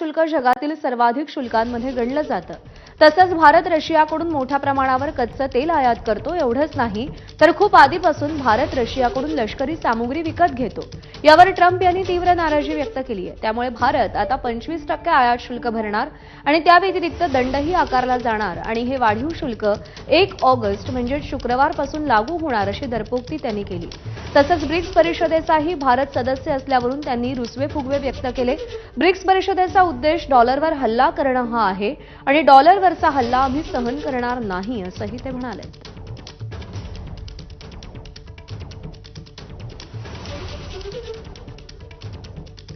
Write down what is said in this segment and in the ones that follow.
शुल्क जगातील सर्वाधिक शुल्कांमध्ये गणलं जातं. तसंच भारत रशियाकडून मोठ्या प्रमाणावर कच्चं तेल आयात करतो एवढंच नाही तर खूप आधीपासून भारत रशियाकडून लष्करी सामुग्री विकत घेतो. यावर ट्रम्प यांनी तीव्र नाराजी व्यक्त केली आहे. त्यामुळे भारत आता पंचवीस टक्के आयात शुल्क भरणार आणि त्या व्यतिरिक्त दंडही आकारला जाणार आणि हे वाढीव शुल्क एक ऑगस्ट म्हणजे शुक्रवारपासून लागू होणार अशी दरपोक्ती त्यांनी केली. तसंच ब्रिक्स परिषदेचाही भारत सदस्य असल्यावरून त्यांनी रुसवे फुगवे व्यक्त केले. ब्रिक्स परिषदेचा उद्देश डॉलरवर हल्ला करणं हा आहे आणि डॉलरवरचा हल्ला आम्ही सहन करणार नाही असंही ते म्हणाले.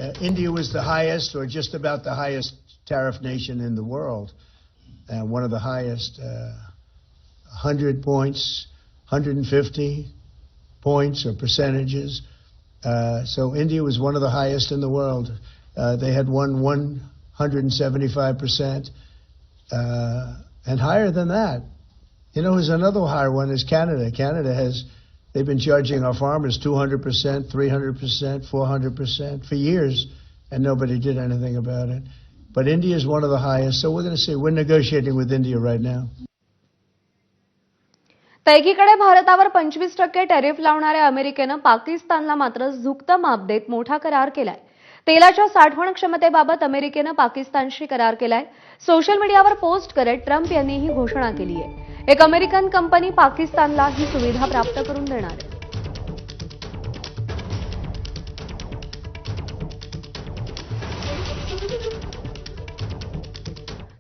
Uh, India was the highest, or just about the highest tariff nation in the world, uh, one of the highest, uh, 100 points, 150 points or percentages. Uh, so India was one of the highest in the world. Uh, they had won 175 percent, uh, and higher than that. You know, there's another higher one is Canada. Canada has they've been charging our farmers 200 percent, 300 percent, 400 percent for years, and nobody did anything about it. But India is one of the highest, so we're going to see. We're negotiating with India right now. तर एकीकडे भारतावर पंचवीस टक्के tariff लावणाऱ्या अमेरिकेनं पाकिस्तानला मात्र झुकतं माप देत मोठा करार केलाय. तेलाच्या साठवण क्षमतेबाबत अमेरिकेनं पाकिस्तानशी करार केलाय. सोशल मीडियावर पोस्ट करत ट्रम्प यांनी ही घोषणा केली आहे एक अमेरिकन कंपनी पाकिस्तानला ही सुविधा प्राप्त करून देणार आहे.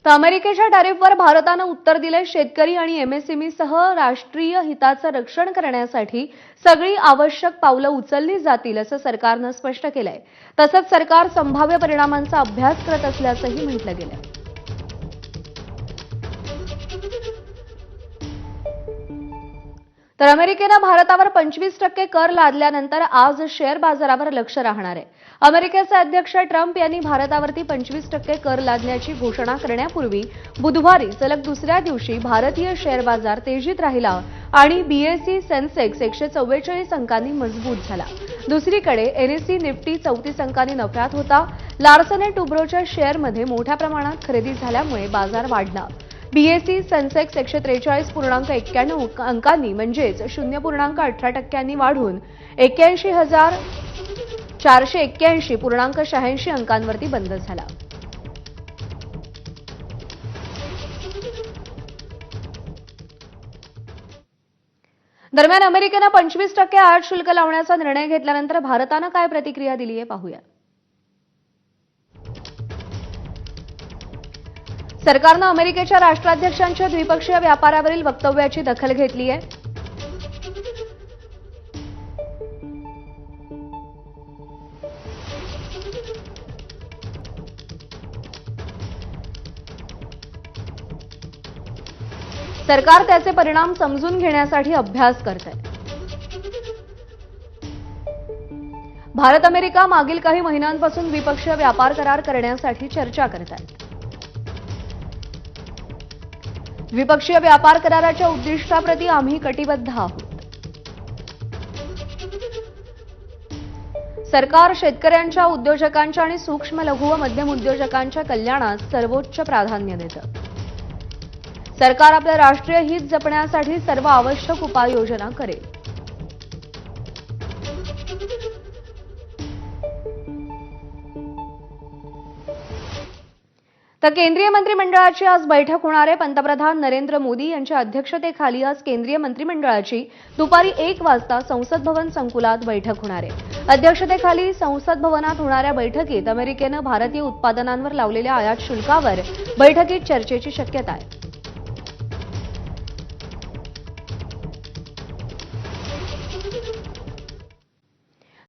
तर अमेरिकेच्या टॅरिफवर भारतानं उत्तर दिले शेतकरी आणि एमएसएमईसह राष्ट्रीय हिताचं रक्षण करण्यासाठी सगळी आवश्यक पावलं उचलली जातील असं सरकारनं स्पष्ट केलंय. तसंच सरकार संभाव्य परिणामांचा अभ्यास करत असल्याचंही म्हटलं गेलंय. तर अमेरिकेनं भारतावर पंचवीस टक्के कर लादल्यानंतर आज शेअर बाजारावर लक्ष राहणार आहे. अमेरिकेचे अध्यक्ष ट्रम्प यांनी भारतावरती पंचवीस टक्के कर लादण्याची घोषणा करण्यापूर्वी बुधवारी सलग दुसऱ्या दिवशी भारतीय शेअर बाजार तेजीत राहिला आणि बीएससी सेन्सेक्स एकशे चव्वेचाळीस अंकांनी मजबूत झाला. दुसरीकडे एनएससी निफ्टी चौतीस अंकांनी नफ्यात होता. लार्सन अँड टुब्रोच्या शेअरमध्ये मोठ्या प्रमाणात खरेदी झाल्यामुळे बाजार वाढला. बीएसई सेन्सेक्स एकशे त्रेचाळीस पूर्णांक एक्क्याण्णव अंकांनी म्हणजेच शून्य पूर्णांक अठरा टक्क्यांनी वाढून एक्क्याऐंशी हजार चारशे एक्क्याऐंशी पूर्णांक शहाऐंशी अंकांवरती बंद झाला. दरम्यान अमेरिकेनं पंचवीस टक्के आयात शुल्क लावण्याचा निर्णय घेतल्यानंतर भारतानं काय प्रतिक्रिया दिली आहे पाहूया सरकारनं अमेरिकेच्या राष्ट्राध्यक्षांच्या द्विपक्षीय व्यापारावरील वक्तव्याची दखल घेतली आहे. सरकार त्याचे परिणाम समजून घेण्यासाठी अभ्यास करत आहे भारत अमेरिका मागील काही महिन्यांपासून द्विपक्षीय व्यापार करार करण्यासाठी चर्चा करत आहेत. द्विपक्षीय व्यापार कराराच्या उद्दिष्टाप्रती आम्ही कटिबद्ध आहोत. सरकार शेतकऱ्यांच्या उद्योजकांच्या आणि सूक्ष्म लघु व मध्यम उद्योजकांच्या कल्याणास सर्वोच्च प्राधान्य देतं. सरकार आपलं राष्ट्रीय हित जपण्यासाठी सर्व आवश्यक उपाययोजना करेल. तर केंद्रीय मंत्रिमंडळाची आज बैठक होणार आहे. पंतप्रधान नरेंद्र मोदी यांच्या अध्यक्षतेखाली आज केंद्रीय मंत्रिमंडळाची दुपारी एक वाजता संसद भवन संकुलात बैठक होणार आहे. अध्यक्षतेखाली संसद भवनात होणाऱ्या बैठकीत अमेरिकेनं भारतीय उत्पादनांवर लावलेल्या आयात शुल्कावर बैठकीत चर्चेची शक्यता आहे.